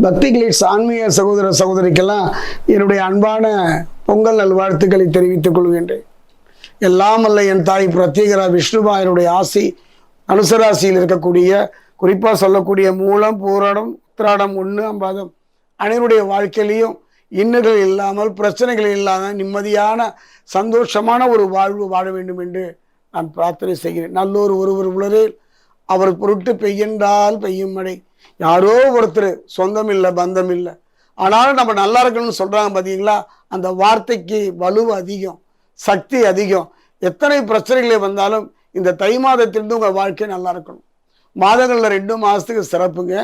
பக்தி கிளிட்ஸ் ஆன்மீக சகோதர சகோதரிக்கெல்லாம் என்னுடைய அன்பான பொங்கல் நல்வாழ்த்துக்களை தெரிவித்துக் கொள்கின்றேன். எல்லாம் அல்ல என் தாய் பிரத்யேகரா விஷ்ணுபாயனுடைய ஆசி அனுசராசியில் இருக்கக்கூடிய குறிப்பாக சொல்லக்கூடிய மூலம் பூராடம் உத்திராடம் ஒன்று அம்பாதம் அனைவருடைய வாழ்க்கையிலையும் இன்னல்கள் இல்லாமல் பிரச்சனைகள் இல்லாமல் நிம்மதியான சந்தோஷமான ஒரு வாழ்வு வாழ வேண்டும் என்று நான் பிரார்த்தனை செய்கிறேன். நல்லோர் ஒருவர் உலரில் அவர் பொருட்டு பெய்யென்றால் பெய்யும் மழை. யாரோ ஒருத்தர் சொந்தம் இல்லை பந்தம் இல்லை ஆனாலும் நம்ம நல்லா இருக்கணும்னு சொல்கிறாங்க பார்த்தீங்களா அந்த வார்த்தைக்கு வலு அதிகம் சக்தி அதிகம். எத்தனை பிரச்சனைகளை வந்தாலும் இந்த தை மாதத்திலிருந்து உங்கள் வாழ்க்கை நல்லா இருக்கணும். மாதங்களில் ரெண்டு மாதத்துக்கு சிறப்புங்க.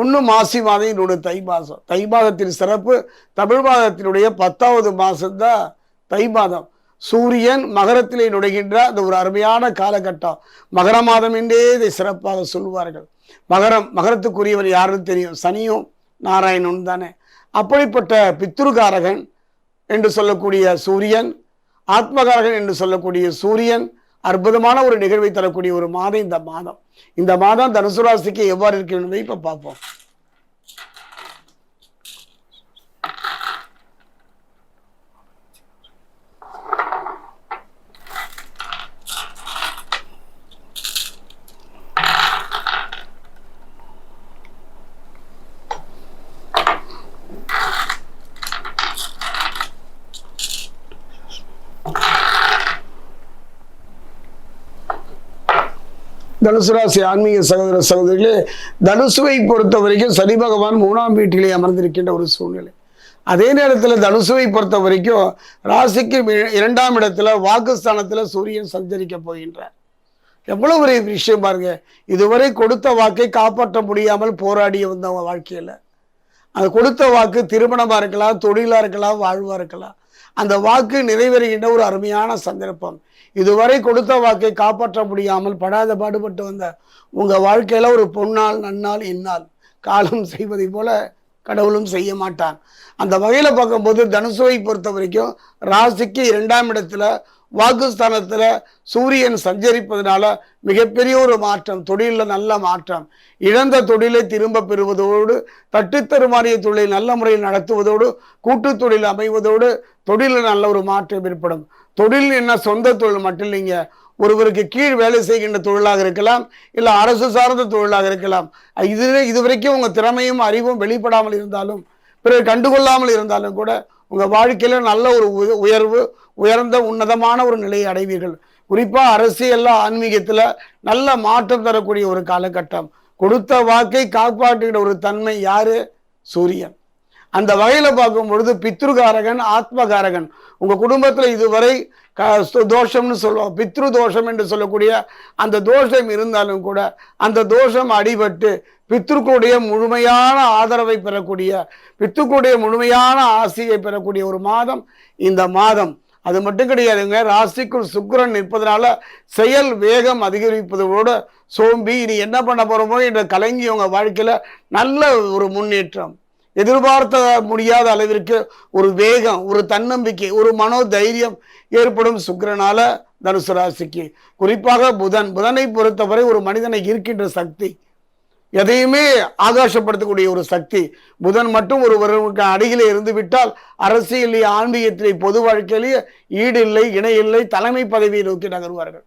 ஒன்று மாசி மாதம் இன்னொன்று தை மாதம். தை மாதத்தின் சிறப்பு தமிழ் மாதத்தினுடைய பத்தாவது மாதம்தான் தை மாதம். சூரியன் மகரத்திலே நுழைகின்ற அந்த ஒரு அருமையான காலகட்டம். மகர மாதம் என்றே இதை சிறப்பாக சொல்வார்கள் மகரம் மகரத்துக்குரியவர் யாருன்னு தெரியும். சனியும் நாராயணனும் தானே. அப்படிப்பட்ட பித்ருகாரகன் என்று சொல்லக்கூடிய சூரியன் ஆத்மகாரகன் என்று சொல்லக்கூடிய சூரியன் அற்புதமான ஒரு நிகழ்வை தரக்கூடிய ஒரு மாதம் இந்த மாதம். இந்த மாதம் தனுசுராசிக்கு எவ்வாறு இருக்கு என்பதை பார்ப்போம். தனுசு ராசி ஆன்மீக சகோதர சகோதரிகளே தனுசுவை பொறுத்த வரைக்கும் சனி பகவான் மூணாம் வீட்டிலே அமர்ந்திருக்கின்ற ஒரு சூழ்நிலை. அதே நேரத்தில் தனுசுவை பொறுத்த வரைக்கும் ராசிக்கு இரண்டாம் இடத்துல வாக்குஸ்தானத்தில் சூரியன் சஞ்சரிக்க போகின்றார். எவ்வளவு ஒரு விஷயம் பாருங்க. இதுவரை கொடுத்த வாக்கை காப்பாற்ற முடியாமல் போராடிய வந்தவங்க வாழ்க்கையில். அது கொடுத்த வாக்கு திருமணமாக இருக்கலாம் தொழிலாக இருக்கலாம் வாழ்வாக இருக்கலாம். அந்த வாக்கு நிறைவேறுகின்ற ஒரு அருமையான சந்தர்ப்பம். இதுவரை கொடுத்த வாக்கை காப்பாற்ற முடியாமல் படாத பாடுபட்டு வந்த உங்கள் வாழ்க்கையில் ஒரு பொன்னால் நன்னால் இந்நாள் காலம் செய்வதை போல கடவுளும் செய்ய மாட்டான் அந்த வகையில் பார்க்கும்போது தனுசுவை பொறுத்த வரைக்கும் ராசிக்கு இரண்டாம் இடத்துல வாக்குஸ்தானத்தில் சூரியன் சஞ்சரிப்பதனால மிகப்பெரிய ஒரு மாற்றம் தொழிலில் நல்ல மாற்றம். இழந்த தொழிலை திரும்ப பெறுவதோடு தட்டுத்தருமாறிய தொழிலை நல்ல முறையில் நடத்துவதோடு கூட்டு தொழில் அமைவதோடு தொழிலில் நல்ல ஒரு மாற்றம் ஏற்படும். தொழில் என்ன? சொந்த தொழில் மட்டும் இல்லைங்க. ஒருவருக்கு கீழ் வேலை செய்கின்ற தொழிலாக இருக்கலாம் இல்லை அரசு சார்ந்த தொழிலாக இருக்கலாம். இது இதுவரைக்கும் உங்கள் திறமையும் அறிவும் வெளிப்படாமல் இருந்தாலும் பிறர் கண்டுகொள்ளாமல் இருந்தாலும் கூட உங்கள் வாழ்க்கையில் நல்ல ஒரு உய- உயர்வு உயர்ந்த உன்னதமான ஒரு நிலையை அடைவீர்கள். குறிப்பாக அரசியல்ல ஆன்மீகத்தில் நல்ல மாற்றம் தரக்கூடிய ஒரு காலகட்டம். கொடுத்த வாக்கை காப்பாற்றுகிற ஒரு தன்மை யாரு? சூரியன். அந்த வகையில் பார்க்கும் பொழுது பித்ருகாரகன் ஆத்மகாரகன். உங்கள் குடும்பத்தில் இதுவரை க தோஷம்னு சொல்லுவோம் பித்ரு தோஷம் என்று சொல்லக்கூடிய அந்த தோஷம் இருந்தாலும் கூட அந்த தோஷம் அடிபட்டு பித்ருக்களுடைய முழுமையான ஆதரவை பெறக்கூடிய பித்ருக்களுடைய முழுமையான ஆசையை பெறக்கூடிய ஒரு மாதம் இந்த மாதம். அது மட்டும் கிடையாதுங்க ராசிக்குள் சுக்கரன் நிற்பதனால செயல் வேகம் அதிகரிப்பதோடு சோம்பி இனி என்ன பண்ண போகிறோமோ என்ற கலங்கி உங்கள் வாழ்க்கையில் நல்ல ஒரு முன்னேற்றம். எதிர்பார்த்த முடியாத அளவிற்கு ஒரு வேகம் ஒரு தன்னம்பிக்கை ஒரு மனோ தைரியம் ஏற்படும் சுக்கரனால தனுசு ராசிக்கு. குறிப்பாக புதன். புதனை பொறுத்தவரை ஒரு மனிதனை இருக்கின்ற சக்தி எதையுமே ஆகாசப்படுத்தக்கூடிய ஒரு சக்தி. புதன் மட்டும் ஒருவருக்கு அருகிலே இருந்து விட்டால் அரசியலே ஆன்மீகத்திலே பொது வாழ்க்கையிலேயே ஈடு இல்லை இணை இல்லை தலைமை பதவியை நோக்கி நகர்வார்கள்.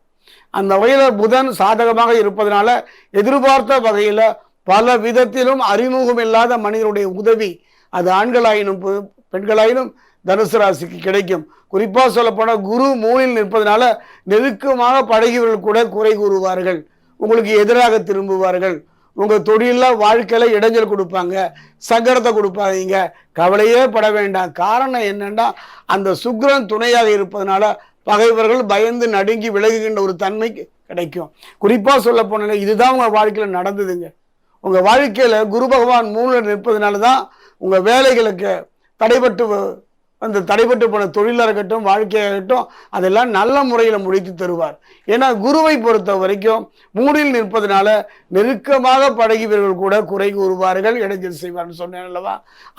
அந்த வகையில் புதன் சாதகமாக இருப்பதனால எதிர்பார்த்த வகையில் பல விதத்திலும் அறிமுகம் இல்லாத மனிதனுடைய உதவி அது ஆண்களாயினும் பெ- பெண்களாயினும் தனுசு ராசிக்கு கிடைக்கும். குறிப்பாக சொல்லப்போனால் குரு மூலில் நிற்பதனால நெருக்கமாக பழகியவர்கள் கூட குறை கூறுவார்கள். உங்களுக்கு எதிராக திரும்புவார்கள். உங்கள் தொழிலில் வாழ்க்கையில் இடைஞ்சல் கொடுப்பாங்க. சங்கடத்தை கொடுப்பாதீங்க. கவலையே பட வேண்டாம். காரணம் என்னென்னா அந்த சுக்ரன் துணையாக இருப்பதனால பகைவர்கள் பயந்து நடுங்கி விலகுகின்ற ஒரு தன்மை கிடைக்கும். குறிப்பாக சொல்ல போனா இதுதான் உங்கள் வாழ்க்கையில் நடந்ததுங்க. உங்கள் வாழ்க்கையில் குரு பகவான் மூணில் நிற்பதனால தான் உங்கள் வேலைகளுக்கு தடைபட்டு அந்த தடைபட்டு போன தொழிலாக இருக்கட்டும் வாழ்க்கையாகட்டும் அதெல்லாம் நல்ல முறையில் முடித்து தருவார். ஏன்னா குருவை பொறுத்த வரைக்கும் மூடில் நிற்பதனால நெருக்கமாக பழகியவர்கள் கூட குறை கூறுவார்கள் இடைஞ்சல் செய்வார்னு சொன்னேன் அல்லவா?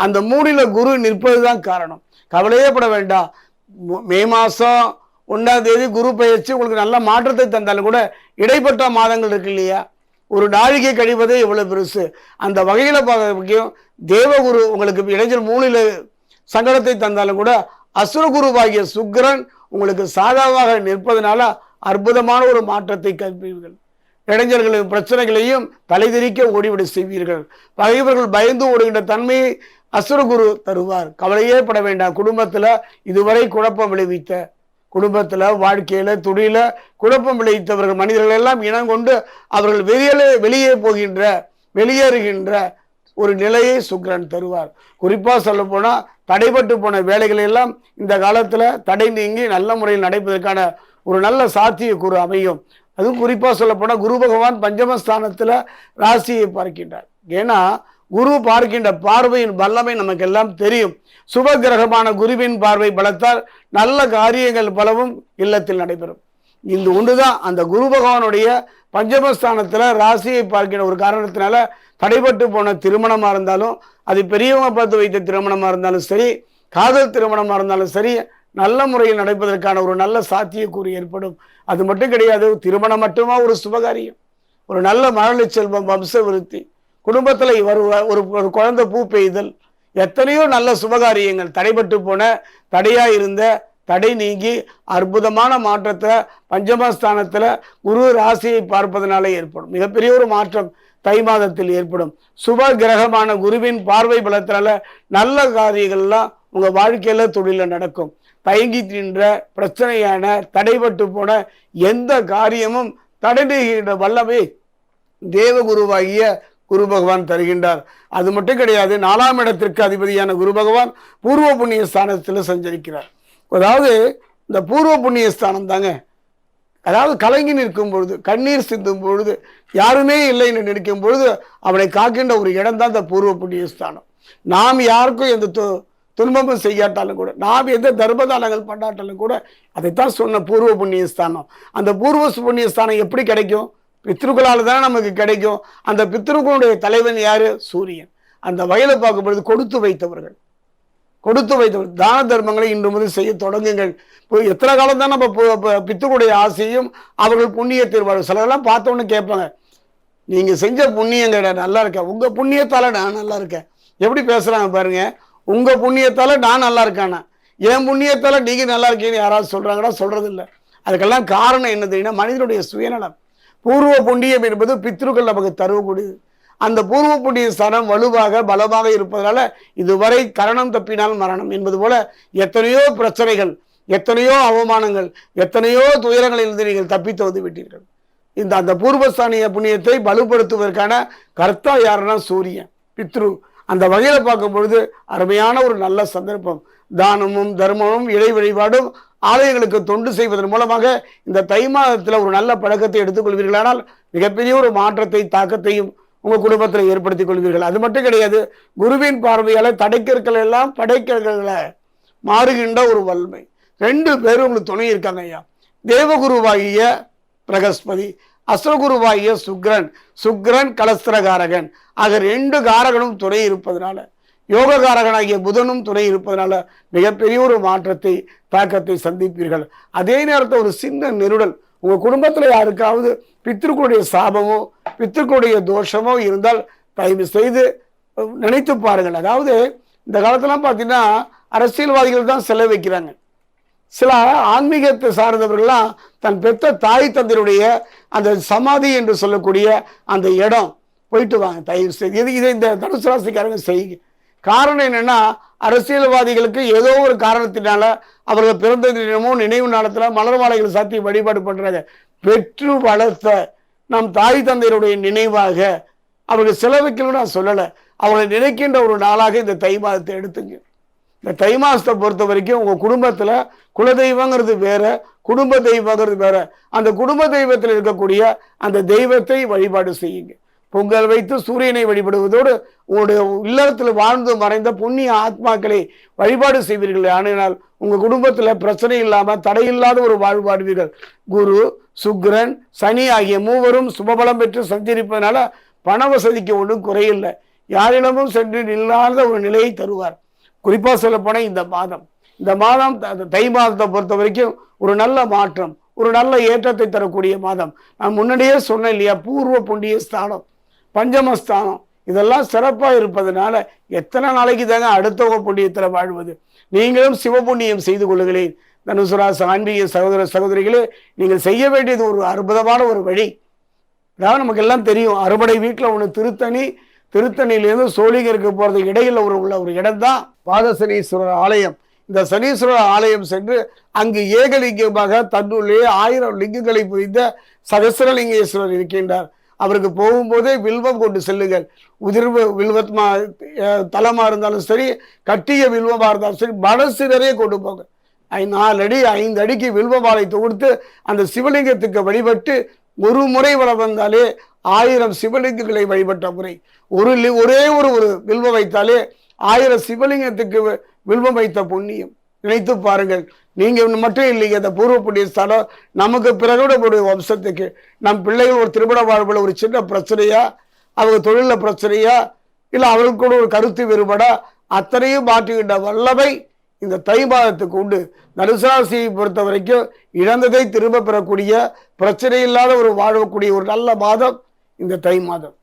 அந்த மூடியில் குரு நிற்பது தான் காரணம். கவலையே பட வேண்டாம். மே மாதம் ஒன்றாம் தேதி குரு பயிற்சி உங்களுக்கு நல்ல மாற்றத்தை தந்தாலும் கூட இடைப்பட்ட மாதங்கள் இருக்கு இல்லையா? ஒரு நாழிகை கழிவதே இவ்வளோ பெருசு. அந்த வகையில் பார்க்கும் தேவகுரு உங்களுக்கு இடைஞ்சல் மூணில் சங்கடத்தை தந்தாலும் கூட அசுரகுருவாகிய சுக்கிரன் உங்களுக்கு சாதாவாக நிற்பதனால அற்புதமான ஒரு மாற்றத்தை கற்பீர்கள். இளைஞர்களின் பிரச்சனைகளையும் தலைதிரிக்க ஓடிவிட செய்வீர்கள். பகைவர்கள் பயந்து ஓடுகின்ற தன்மையை அசுரகுரு தருவார். கவலையே பட வேண்டாம். குடும்பத்தில் இதுவரை குழப்பம் விளைவித்த குடும்பத்தில் வாழ்க்கையில் துணியில் குழப்பம் விளைவித்தவர்கள் மனிதர்கள் எல்லாம் இனம் கொண்டு அவர்கள் வெளியே வெளியே போகின்ற வெளியேறுகின்ற ஒரு நிலையை சுக்ரன் தருவார். குறிப்பாக சொல்ல போனால் தடைபட்டு போன வேலைகள் எல்லாம் இந்த காலத்தில் தடை நீங்கி நல்ல முறையில் நடைபெறுவதற்கான ஒரு நல்ல சாத்தியக்கூறு அமையும். அதுவும் குறிப்பாக சொல்ல போனால் குரு பகவான் பஞ்சமஸ்தானத்தில் ராசியை பார்க்கின்றார். ஏன்னா குரு பார்க்கின்ற பார்வையின் வல்லமை நமக்கு எல்லாம் தெரியும். சுப கிரகமான குருவின் பார்வை பலத்தால் நல்ல காரியங்கள் பலவும் இல்லத்தில் நடைபெறும். இந்த ஒன்றுதான் அந்த குரு பகவானுடைய பஞ்சமஸ்தானத்தில் ராசியை பார்க்கிற ஒரு காரணத்தினால தடைபட்டு போன திருமணமாக இருந்தாலும் அது பெரியவங்க பார்த்து வைத்த திருமணமாக இருந்தாலும் சரி காதல் திருமணமாக இருந்தாலும் சரி நல்ல முறையில் நடப்பதற்கான ஒரு நல்ல சாத்தியக்கூறு ஏற்படும். அது மட்டும் கிடையாது திருமணம் மட்டுமா ஒரு சுபகாரியம். ஒரு நல்ல மழலை செல்வம் வம்ச விருத்தி. குடும்பத்தில் ஒரு ஒரு ஒரு குழந்தை பூ பெய்தல் எத்தனையோ நல்ல சுபகாரியங்கள். தடைபட்டு போன தடையாக இருந்த தடை நீங்கி அற்புதமான மாற்றத்தை பஞ்சமஸ்தானத்தில் குரு ராசியை பார்ப்பதனால ஏற்படும். மிகப்பெரிய ஒரு மாற்றம் தை மாதத்தில் ஏற்படும். சுப கிரகமான குருவின் பார்வை பலத்தினால நல்ல காரியங்கள்லாம் உங்கள் வாழ்க்கையில் தொழிலில் நடக்கும். தயங்கி நின்ற பிரச்சனையான தடைபட்டு போன எந்த காரியமும் தடை நீகின்ற வல்லமை தேவகுருவாகிய குரு பகவான் தருகின்றார். அது மட்டும் கிடையாது நாலாம் இடத்திற்கு அதிபதியான குரு பகவான் பூர்வ புண்ணிய ஸ்தானத்தில் சஞ்சரிக்கிறார். அதாவது இந்த பூர்வ புண்ணிய ஸ்தானம் தாங்க. அதாவது கலங்கி நிற்கும் பொழுது கண்ணீர் சிந்தும் பொழுது யாருமே இல்லை என்று நினைக்கும் பொழுது அவனை காக்கின்ற ஒரு இடம் தான் இந்த பூர்வ புண்ணிய ஸ்தானம். நாம் யாருக்கும் எந்த து- துன்பமும் செய்யாட்டாலும் கூட நாம் எந்த தர்மதானங்கள் பண்ணாட்டாலும் கூட அதைத்தான் சொன்ன பூர்வ புண்ணிய ஸ்தானம். அந்த பூர்வ புண்ணிய ஸ்தானம் எப்படி கிடைக்கும்? பித்ருக்களால் தான் நமக்கு கிடைக்கும். அந்த பித்ருக்களுடைய தலைவன் யார்? சூரியன். அந்த வயலை பார்க்கும்பொழுது கொடுத்து வைத்தவர்கள். கொடுத்து வைத்தவர் தான தர்மங்களை இன்று முதல் செய்ய தொடங்குங்கள். இப்போ எத்தனை காலம் தான் நம்ம பு- பித்ருடைய ஆசையும் அவர்கள் புண்ணிய வரும். சிலதெல்லாம் பார்த்தோன்னு கேட்பாங்க. நீங்கள் செஞ்ச புண்ணியங்கட நல்லா இருக்கேன் உங்கள் புண்ணியத்தால் நான் நல்லா இருக்கேன். எப்படி பேசுகிறாங்க பாருங்க. உங்கள் புண்ணியத்தால் நான் நல்லா இருக்கானா? என் புண்ணியத்தால் நீங்கள் நல்லா இருக்கீங்கன்னு யாராவது சொல்கிறாங்களா சொல்கிறது இல்லை அதுக்கெல்லாம் காரணம் என்ன தெரியுன்னா மனிதனுடைய சுயநலம். பூர்வ புண்ணியம் என்பது பித்ருக்கள் நமக்கு தருவக்கூடியது. அந்த பூர்வ புண்ணிய ஸ்தானம் வலுவாக பலமாக இருப்பதனால இதுவரை கரணம் தப்பினால் மரணம் என்பது போல எத்தனையோ பிரச்சனைகள் எத்தனையோ அவமானங்கள் எத்தனையோ துயரங்களிலிருந்து நீங்கள் தப்பித்து வந்து விட்டீர்கள். இந்த அந்த பூர்வஸ்தானிய புண்ணியத்தை வலுப்படுத்துவதற்கான கர்த்தா யாருன்னா சூரியன் பித்ரு. அந்த வகையில் பார்க்கும் பொழுது அருமையான ஒரு நல்ல சந்தர்ப்பம். தானமும் தர்மமும் இறை வழிபாடும் ஆலயங்களுக்கு தொண்டு செய்வதன் மூலமாக இந்த தை மாதத்தில் ஒரு நல்ல பழக்கத்தை எடுத்துக்கொள்வீர்களானால் மிகப்பெரிய ஒரு மாற்றத்தை தாக்கத்தையும் உங்கள் குடும்பத்தில் ஏற்படுத்திக் கொள்வீர்கள். அது மட்டும் கிடையாது குருவின் பார்வையால் தடைக்கற்கள் எல்லாம் படைக்கற்களை மாறுகின்ற ஒரு வல்மை ரெண்டு பேரும் உங்களுக்கு துணை இருக்காங்க ஐயா. தேவகுருவாகிய பிரகஸ்பதி அசுரகுருவாகிய சுக்ரன் சுக்ரன் கலஸ்திரகாரகன். ஆக ரெண்டு காரகனும் துணை இருப்பதனால யோககாரகனாகிய புதனும் துணை இருப்பதனால மிகப்பெரிய ஒரு மாற்றத்தை தாக்கத்தை சந்திப்பீர்கள். அதே நேரத்தில் ஒரு சின்ன நெருடல் உங்கள் குடும்பத்தில் யாருக்காவது பித்திருக்களுடைய சாபமோ பித்திருக்களுடைய தோஷமோ இருந்தால் தயவு செய்து நினைத்து பாருங்கள். அதாவது இந்த காலத்துலாம் பார்த்தீங்கன்னா அரசியல்வாதிகள் தான் செல்ல வைக்கிறாங்க. சில ஆன்மீகத்தை சார்ந்தவர்கள்லாம் தன் பெத்த தாய் தந்தையுடைய அந்த சமாதி என்று சொல்லக்கூடிய அந்த இடம் போயிட்டு வாங்க. தயவு செய்து இது இதை இந்த தனுசு ராசிக்காரங்க செய்யுங்க காரணம் என்னென்னா அரசியல்வாதிகளுக்கு ஏதோ ஒரு காரணத்தினால அவர்கள் பிறந்த தினமோ நினைவு நாளத்தில் மலர் மாலைகள் சாத்தி வழிபாடு பண்ணுறாங்க பெற்று வளர்த்த நம் தாய் தந்தையருடைய நினைவாக அவர்கள் செலவிக்கணும்னு நான் சொல்லலை. அவங்களை நினைக்கின்ற ஒரு நாளாக இந்த தை மாதத்தை எடுத்துங்க. இந்த தை மாதத்தை பொறுத்த வரைக்கும் உங்கள் குடும்பத்தில் குலதெய்வங்கிறது வேற குடும்ப தெய்வங்கிறது வேற. அந்த குடும்ப தெய்வத்தில் இருக்கக்கூடிய அந்த தெய்வத்தை வழிபாடு செய்யுங்க. பொங்கல் வைத்து சூரியனை வழிபடுவதோடு உங்களுடைய இல்லறத்தில் வாழ்ந்து மறைந்த புண்ணிய ஆத்மாக்களை வழிபாடு செய்வீர்கள். ஆனால் உங்கள் குடும்பத்தில் பிரச்சனை இல்லாமல் தடையில்லாத ஒரு வாழ்வு வாழ்வீர்கள். குரு சுக்ரன் சனி ஆகிய மூவரும் சுபபலம் பெற்று சஞ்சரிப்பதனால பண வசதிக்கு ஒன்றும் குறையில்லை. யாரிடமும் சென்று நில்லாத ஒரு நிலையை தருவார். குறிப்பாக சொல்லப்போனால் இந்த மாதம். இந்த மாதம் த- தை மாதத்தை பொறுத்த வரைக்கும் ஒரு நல்ல மாற்றம் ஒரு நல்ல ஏற்றத்தை தரக்கூடிய மாதம். நான் முன்னாடியே சொன்னேன் இல்லையா பூர்வ புண்ணிய ஸ்தானம். பஞ்சமஸ்தானம். இதெல்லாம் சிறப்பாக இருப்பதனால எத்தனை நாளைக்கு தாங்க அடுத்தவங்க புண்ணியத்தில் வாழ்வது? நீங்களும் சிவபுண்ணியம் செய்து கொள்ளுகிறேன் தனுசுராச ஆன்மீக சகோதர சகோதரிகளே நீங்கள் செய்ய வேண்டியது ஒரு அற்புதமான ஒரு வழி. அதாவது நமக்கு எல்லாம் தெரியும் அறுபடை வீட்டில் ஒன்று திருத்தணி திருத்தணியிலேருந்து சோழிங்கருக்கு போகிறது இடையில் ஒரு உள்ள ஒரு இடம்தான் பாதசனீஸ்வரர் ஆலயம். இந்த சனீஸ்வரர் ஆலயம் சென்று அங்கு ஏகலிங்கமாக தன்னுள்ளே ஆயிரம் லிங்கங்களை புரிந்த சகசரலிங்கேஸ்வரர் இருக்கின்றார். அவருக்கு போகும்போதே வில்வம் கொண்டு செல்லுங்கள். உதிர்வு வில்வத்மா தலமாக இருந்தாலும் சரி கட்டிய வில்வமாக இருந்தாலும் சரி மனசிறரே கொண்டு போங்க. ஐ நாலு அடி ஐந்து அடிக்கு வில்வ மாலை அந்த சிவலிங்கத்துக்கு வழிபட்டு ஒரு முறை வர வந்தாலே ஆயிரம் சிவலிங்கங்களை வழிபட்ட முறை. ஒரு ஒரே ஒரு ஒரு வில்வம் வைத்தாலே ஆயிரம் சிவலிங்கத்துக்கு வில்வம் வைத்த புண்ணியம். நினைத்து பாருங்கள் நீங்க மட்டும் இல்லைங்க அந்த பூர்வ புண்ணிய ஸ்தலம் நமக்கு பிறகு வம்சத்துக்கு. நம் பிள்ளைகள் ஒரு திருமண வாழ்வில் ஒரு சின்ன பிரச்சனையா அவங்க தொழில பிரச்சனையா இல்லை அவருக்கு கூட ஒரு கருத்து வேறுபடா அத்தனையும் மாற்றுகின்ற வல்லமை இந்த தை மாதத்துக்கு உண்டு. தனுசாசியை பொறுத்த வரைக்கும் இழந்ததை திரும்ப பெறக்கூடிய பிரச்சனை இல்லாத ஒரு வாழக்கூடிய ஒரு நல்ல மாதம் இந்த தை மாதம்.